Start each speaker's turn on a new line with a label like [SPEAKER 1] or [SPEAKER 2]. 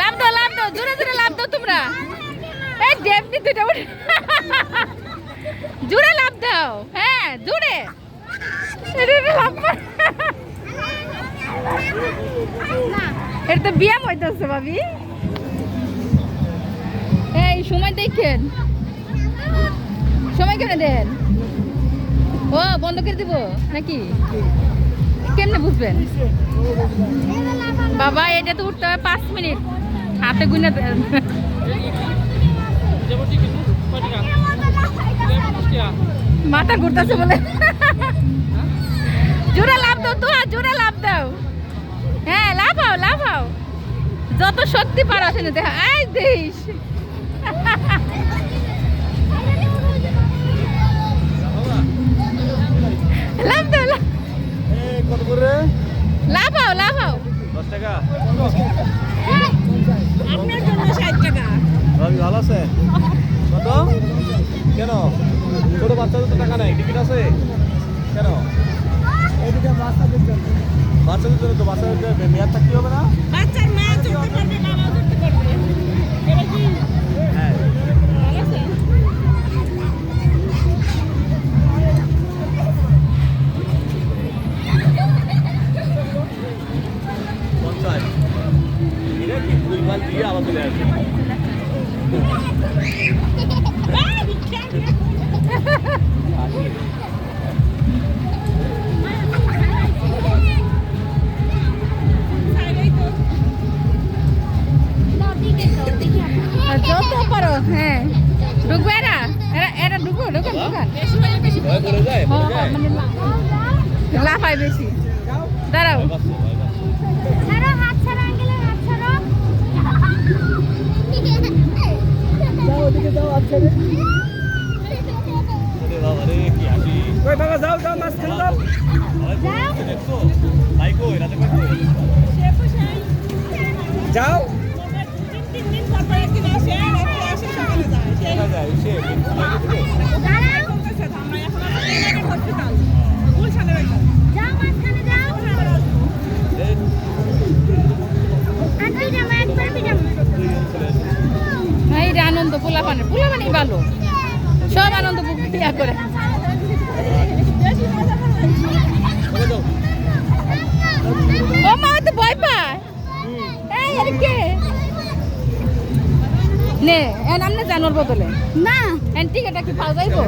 [SPEAKER 1] লাভ দাও লাভ দাও, জোরে জোরে লাভ তোমরা। জোরে লাভ দাও হ্যাঁ জোরে। এটা তো ব্যায়াম হইতেছে ভাবি। এই, সময় দেখেন। সময় কেমনে দেন ও, বন্ধ করে দিব? নাকি? কেমনে বুঝবেন? বাবা, এটা তো উঠতে হবে পাঁচ মিনিট। হাতে গুনে মাথা ঘুরতেছে বলে। জোরে লাভ দাও তো জোরে লাভ দাও। হ্যাঁ লাফাও লাফাও। যত শক্তি পারো আসেনি দেখা আই দেশ।
[SPEAKER 2] করে।
[SPEAKER 1] লাফাও লাফাও।
[SPEAKER 2] দশ টাকা?
[SPEAKER 3] আপনার জন্য ষাট টাকা।
[SPEAKER 2] ভাবি ভালো আছে? কত কেন? ছোট বাচ্চাদের তো টাকা নাই টিকিট আছে? কেন? বাচ্চাদের জন্য। তো বাচ্চাদের মেয়াদ থাকতে হবে না?
[SPEAKER 3] বাচ্চার মা চলতে পারবে বাবা চলতে পারবে
[SPEAKER 1] যত পারো হ্যাঁ। ঢুকবে এরা? এরা এরা ঢুকো ঢুকো
[SPEAKER 2] যায়
[SPEAKER 1] হ্যাঁ, হ্যাঁ, মানে লাফায় বেশি। দাঁড়াও।
[SPEAKER 2] ওরে বাবা রে, কি হাসি। ভয় পাচ্ছে,
[SPEAKER 1] পোলাপানের পোলাপানই ভালো। সব আনন্দ ইয়া করে। ও মা তো ভয় পায়। এই আরে কে? নে এন আমনে জানোর বদলে? না। এন টিকেটটা কি পাওয়া যাইবো